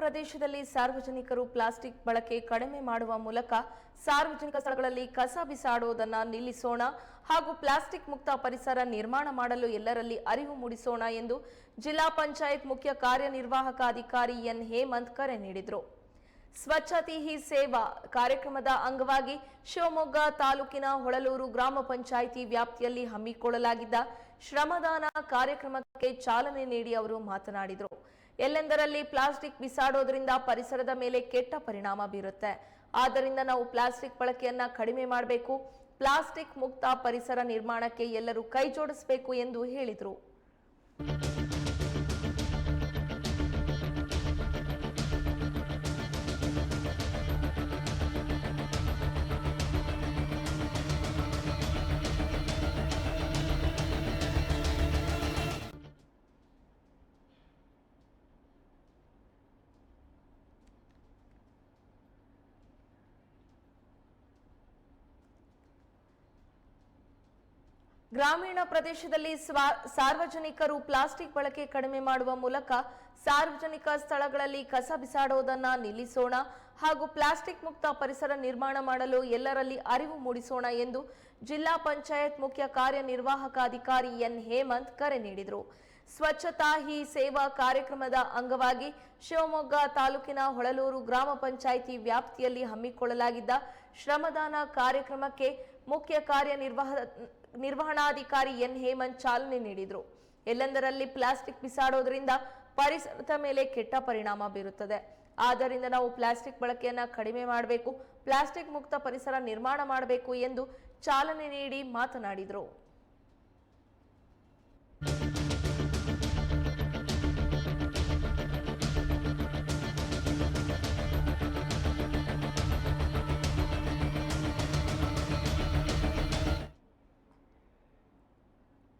ಪ್ರದೇಶದಲ್ಲಿ ಸಾರ್ವಜನಿಕರು ಪ್ಲಾಸ್ಟಿಕ್ ಬಳಕೆ ಕಡಿಮೆ ಮಾಡುವ ಮೂಲಕ ಸಾರ್ವಜನಿಕ ಸ್ಥಳಗಳಲ್ಲಿ ಕಸ ಬಿಸಾಡುವುದನ್ನು ನಿಲ್ಲಿಸೋಣ ಹಾಗೂ ಪ್ಲಾಸ್ಟಿಕ್ ಮುಕ್ತ ಪರಿಸರ ನಿರ್ಮಾಣ ಮಾಡಲು ಎಲ್ಲರಲ್ಲಿ ಅರಿವು ಮೂಡಿಸೋಣ ಎಂದು ಜಿಲ್ಲಾ ಪಂಚಾಯತ್ ಮುಖ್ಯ ಕಾರ್ಯನಿರ್ವಾಹಕ ಅಧಿಕಾರಿ ಎನ್ ಹೇಮಂತ್ ಕರೆ ನೀಡಿದರು. ಸ್ವಚ್ಛತೆ ಹಿ ಸೇವಾ ಕಾರ್ಯಕ್ರಮದ ಅಂಗವಾಗಿ ಶಿವಮೊಗ್ಗ ತಾಲೂಕಿನ ಹೊಳಲೂರು ಗ್ರಾಮ ಪಂಚಾಯಿತಿ ವ್ಯಾಪ್ತಿಯಲ್ಲಿ ಹಮ್ಮಿಕೊಳ್ಳಲಾಗಿದ್ದ ಶ್ರಮದಾನ ಕಾರ್ಯಕ್ರಮಕ್ಕೆ ಚಾಲನೆ ನೀಡಿ ಅವರು ಮಾತನಾಡಿದರು. ಎಲ್ಲೆಂದರಲ್ಲಿ ಪ್ಲಾಸ್ಟಿಕ್ ಬಿಸಾಡೋದ್ರಿಂದ ಪರಿಸರದ ಮೇಲೆ ಕೆಟ್ಟ ಪರಿಣಾಮ ಬೀರುತ್ತೆ. ಆದ್ದರಿಂದ ನಾವು ಪ್ಲಾಸ್ಟಿಕ್ ಬಳಕೆಯನ್ನ ಕಡಿಮೆ ಮಾಡಬೇಕು. ಪ್ಲಾಸ್ಟಿಕ್ ಮುಕ್ತ ಪರಿಸರ ನಿರ್ಮಾಣಕ್ಕೆ ಎಲ್ಲರೂ ಕೈ ಜೋಡಿಸಬೇಕು ಎಂದು ಹೇಳಿದರು. ಗ್ರಾಮೀಣ ಪ್ರದೇಶದಲ್ಲಿ ಸ್ವಾ- ಸಾರ್ವಜನಿಕರು ಪ್ಲಾಸ್ಟಿಕ್ ಬಳಕೆ ಕಡಿಮೆ ಮಾಡುವ ಮೂಲಕ ಸಾರ್ವಜನಿಕ ಸ್ಥಳಗಳಲ್ಲಿ ಕಸ ಬಿಸಾಡುವುದನ್ನ ನಿಲ್ಲಿಸೋಣ ಹಾಗೂ ಪ್ಲಾಸ್ಟಿಕ್ ಮುಕ್ತ ಪರಿಸರ ನಿರ್ಮಾಣ ಮಾಡಲು ಎಲ್ಲರಲ್ಲಿ ಅರಿವು ಮೂಡಿಸೋಣ ಎಂದು ಜಿಲ್ಲಾ ಪಂಚಾಯತ್ ಮುಖ್ಯ ಕಾರ್ಯನಿರ್ವಾಹಕ ಅಧಿಕಾರಿ ಎನ್ ಹೇಮಂತ್ ಕರೆ ನೀಡಿದರು. ಸ್ವಚ್ಛತಾ ಹಿ ಸೇವಾ ಕಾರ್ಯಕ್ರಮದ ಅಂಗವಾಗಿ ಶಿವಮೊಗ್ಗ ತಾಲೂಕಿನ ಹೊಳಲೂರು ಗ್ರಾಮ ಪಂಚಾಯಿತಿ ವ್ಯಾಪ್ತಿಯಲ್ಲಿ ಹಮ್ಮಿಕೊಳ್ಳಲಾಗಿದ್ದ ಶ್ರಮದಾನ ಕಾರ್ಯಕ್ರಮಕ್ಕೆ ಮುಖ್ಯ ಕಾರ್ಯನಿರ್ವಾಹ, ನಿರ್ವಹಣಾಧಿಕಾರಿ ಎನ್ ಹೇಮಂತ್ ಚಾಲನೆ ನೀಡಿದರು. ಎಲ್ಲೆಂದರಲ್ಲಿ ಪ್ಲಾಸ್ಟಿಕ್ ಬಿಸಾಡೋದ್ರಿಂದ ಪರಿಸರದ ಮೇಲೆ ಕೆಟ್ಟ ಪರಿಣಾಮ ಬೀರುತ್ತದೆ. ಆದ್ದರಿಂದ ನಾವು ಪ್ಲಾಸ್ಟಿಕ್ ಬಳಕೆಯನ್ನ ಕಡಿಮೆ ಮಾಡಬೇಕು, ಪ್ಲಾಸ್ಟಿಕ್ ಮುಕ್ತ ಪರಿಸರ ನಿರ್ಮಾಣ ಮಾಡಬೇಕು ಎಂದು ಚಾಲನೆ ನೀಡಿ ಮಾತನಾಡಿದರು.